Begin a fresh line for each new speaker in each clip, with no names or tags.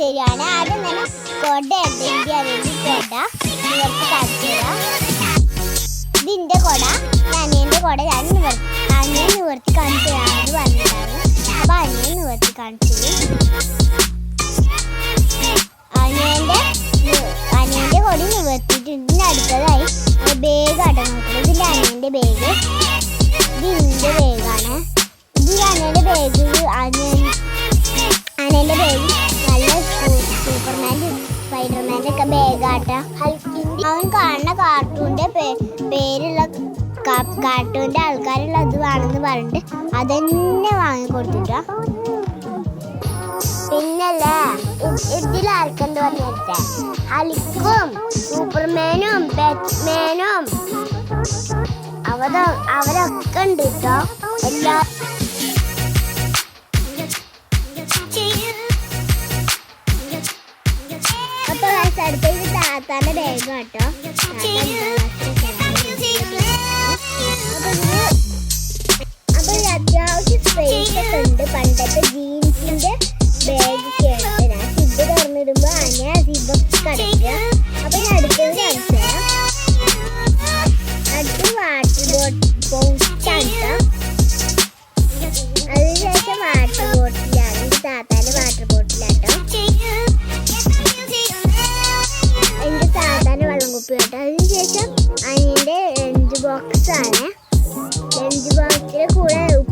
കാണിച്ചു ആദ്യം തന്നെ കൊട ഉണ്ട് ഇന്ത്യ വേണ്ടി കൊട നിങ്ങൾക്ക് കാണിച്ചു ഇതിന്റെ കൊട അനിയന്റെ കൊട ഞാൻ നിവർത്തി അനിയൻ നിവർത്തി കാണിച്ചു തരാമെന്ന് പറഞ്ഞിട്ടാണ്. അപ്പൊ അനിയൻ നിവർത്തി കാണിച്ചു അനിയന്റെ അനിയന്റെ കൊടി നിവർത്തിയിട്ടുണ്ട്. ഇതിന്റെ അടുത്തതായി ബേഗ് ആട്ടോ നോക്കുന്നത്. അനിയന്റെ അനിയന്റെ ബേഗ് ഇത് ഇതിന്റെ ബേഗാണ് ഇത് അനിയന്റെ ബേഗ് അനിയൻ ബേഗാട്ട അവൻ കാണുന്ന കാർട്ടൂണിന്റെ പേരുള്ള കാർട്ടൂണിന്റെ ആൾക്കാരുള്ള അത് വേണമെന്ന് പറഞ്ഞിട്ട് അതന്നെ വാങ്ങിക്കൊടുത്തിട്ടാ. പിന്നല്ലേ ഇതിലാർക്കെന്ത് പറഞ്ഞിട്ട് ഹലിക്കും സൂപ്പർമാനും ബാറ്റ്മാനും. അവര അവരൊക്കെ ഉണ്ട് കേട്ടോ എല്ലാ അടുത്തത് താത്താന്റെ ബാഗ് കേട്ടോ അപ്പൊ ഇത് അത്യാവശ്യം സ്പേസ് ഒക്കെ ഉണ്ട്. പണ്ടത്തെ ജീൻസിന്റെ ബാഗ് ഒക്കെ ഉണ്ട്. ഞാൻ സിബ് തുറന്നിടുമ്പോ അങ്ങനെ സിബ് കടക്കുക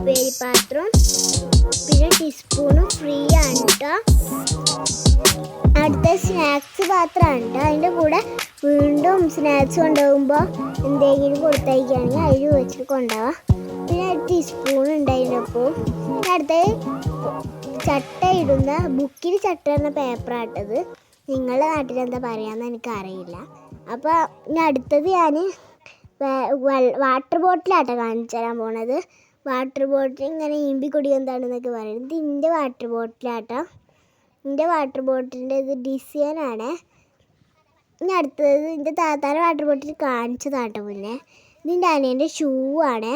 ഉപ്പേരി പാത്രം പിന്നെ ടീസ്പൂണും ഫ്രീ ആണ് കേട്ടോ അടുത്ത സ്നാക്സ് പാത്രമാണ് കേട്ടോ അതിന്റെ കൂടെ വീണ്ടും സ്നാക്സ് കൊണ്ടുപോകുമ്പോൾ എന്തെങ്കിലും കൊടുത്തയക്കുകയാണെങ്കിൽ അതിൽ വെച്ചിട്ട് കൊണ്ടുപോവാം. പിന്നെ ഒരു ടീസ്പൂൺ ഉണ്ട് അതിന്റെ ഒപ്പം അടുത്തത് ചട്ട ഇടുന്ന ബുക്കിൽ ചട്ട എന്ന പേപ്പറാട്ടത് നിങ്ങളുടെ നാട്ടിൽ എന്താ പറയാന്ന് എനിക്ക് അറിയില്ല അപ്പോൾ ഇനി അടുത്തത് ഞാൻ വാട്ടർ ബോട്ടിലാട്ടോ കാണിച്ചു തരാൻ പോണത്. വാട്ടർ ബോട്ടിൽ ഇങ്ങനെ ഈമ്പി കൊടി എന്താണെന്നൊക്കെ പറയുന്നത് ഇത് എന്റെ വാട്ടർ ബോട്ടിലാട്ടോ. എന്റെ വാട്ടർ ബോട്ടിലിന്റെ ഇത് ഡിസൈനാണ് ഇനി അടുത്തത് എന്റെ താത്താന്റെ വാട്ടർ ബോട്ടിൽ കാണിച്ചതാട്ടോ മുന്നേ. ഇതിന്റെ അനിയന്റെ ഷൂ ആണ്.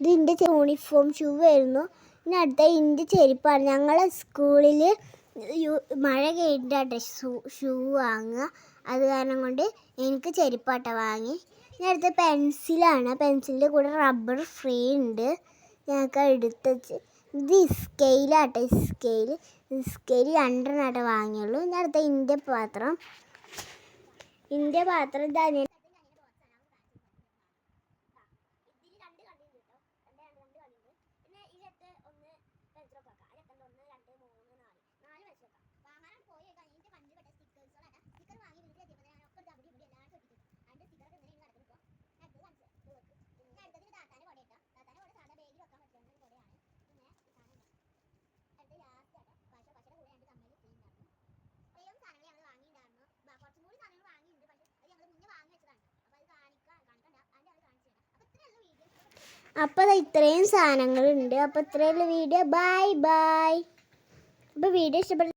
ഇത് എന്റെ യൂണിഫോം ഷൂ ആയിരുന്നു ഇനി അടുത്ത എന്റെ ചെരുപ്പാണ്. ഞങ്ങളെ സ്കൂളിൽ മഴ കഴിഞ്ഞിട്ടാട്ടെ ഷൂ ഷൂ വാങ്ങുക. അത് കാരണം കൊണ്ട് എനിക്ക് ചെരുപ്പാട്ട വാങ്ങി. ഇനി അടുത്ത പെൻസിലാണ് പെൻസിലിന്റെ കൂടെ റബ്ബർ ഫ്രീ ഉണ്ട്. ഞങ്ങൾക്ക് എടുത്ത് ഇത് സ്കെയിലാട്ടെ സ്കെയിൽ സ്കെയിൽ രണ്ടെണ്ണാട്ടെ വാങ്ങിയുള്ളൂ. ഞാൻ അടുത്ത ഇന്റെ പാത്രം. ഇന്റെ പാത്രം തന്നെ അപ്പോൾ ഇത്രയും സാധനങ്ങളുണ്ട്. അപ്പോൾ ഇത്രയുള്ള വീഡിയോ. Bye bye. അപ്പോൾ വീഡിയോ ഇഷ്ടപ്പെട്ട